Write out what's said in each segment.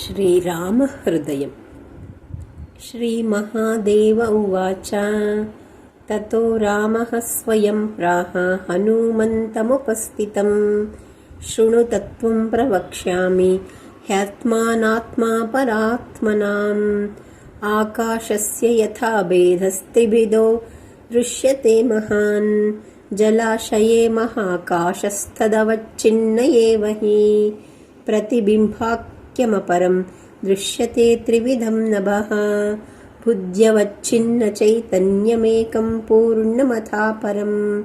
श्रीरामहृदयम्। श्रीमहादेव उवाच ततो रामः स्वयं प्राह हनूमन्तमुपस्थितं शृणु तत्त्वं प्रवक्ष्यामि ह्यात्मानात्मा परात्मनाम् आकाशस्य यथा भेदस्त्रिभिदो दृश्यते महान् जलाशये महाकाशस्तदवच्छिन्न एव हि प्रतिबिम्बाक् वाक्यमपरं दृश्यते त्रिविधं नभः। भुज्यवच्छिन्नचैतन्यमेकं पूर्णमथापरम्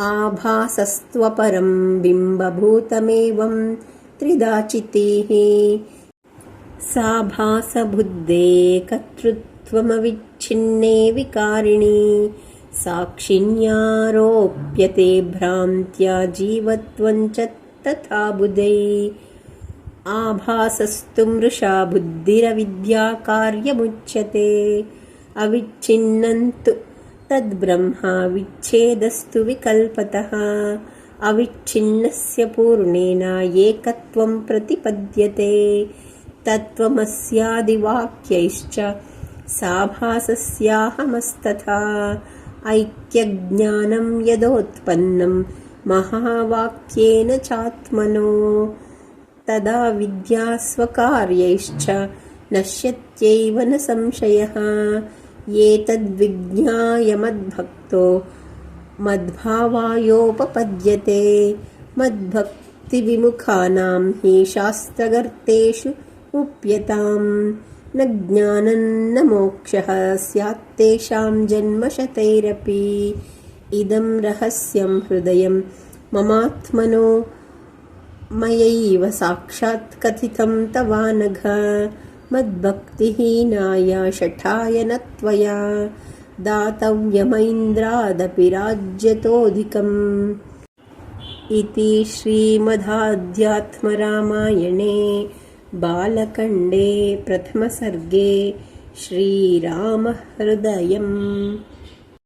आभासस्त्वपरं बिम्बभूतमेवं त्रिदाचितेः। साभासबुद्धे विकारिणी साक्षिण्यारोप्यते भ्रान्त्या जीवत्वञ्च तथा बुधै आभासस्तु मृषा बुद्धिरविद्या कार्यमुच्यते अविच्छिन्नन्तु तद्ब्रह्मा विच्छेदस्तु विकल्पतः अविच्छिन्नस्य पूर्णेन एकत्वं प्रतिपद्यते तत्त्वमस्यादिवाक्यैश्च साभासस्याहमस्तथा ऐक्यज्ञानं यदोत्पन्नं महावाक्येन चात्मनो तदा विद्यास्वकार्यैश्च नश्यत्यैव न संशयः। एतद्विज्ञाय मद्भक्तो मद्भावायोपपद्यते। मद्भक्तिविमुखानां हि शास्त्रगर्तेषु उप्यताम् न ज्ञानन्न मोक्षः स्यात्तेषां जन्मशतैरपि। इदं रहस्यं हृदयं ममात्मनो मयैव साक्षात् कथितं तवानघ। मद्भक्तिहीनाय शठाय न त्वया। दातव्यमैन्द्रादपि राज्यतोऽधिकम्। इति श्रीमदाध्यात्मरामायणे बालकण्डे प्रथमसर्गे श्रीरामहृदयम्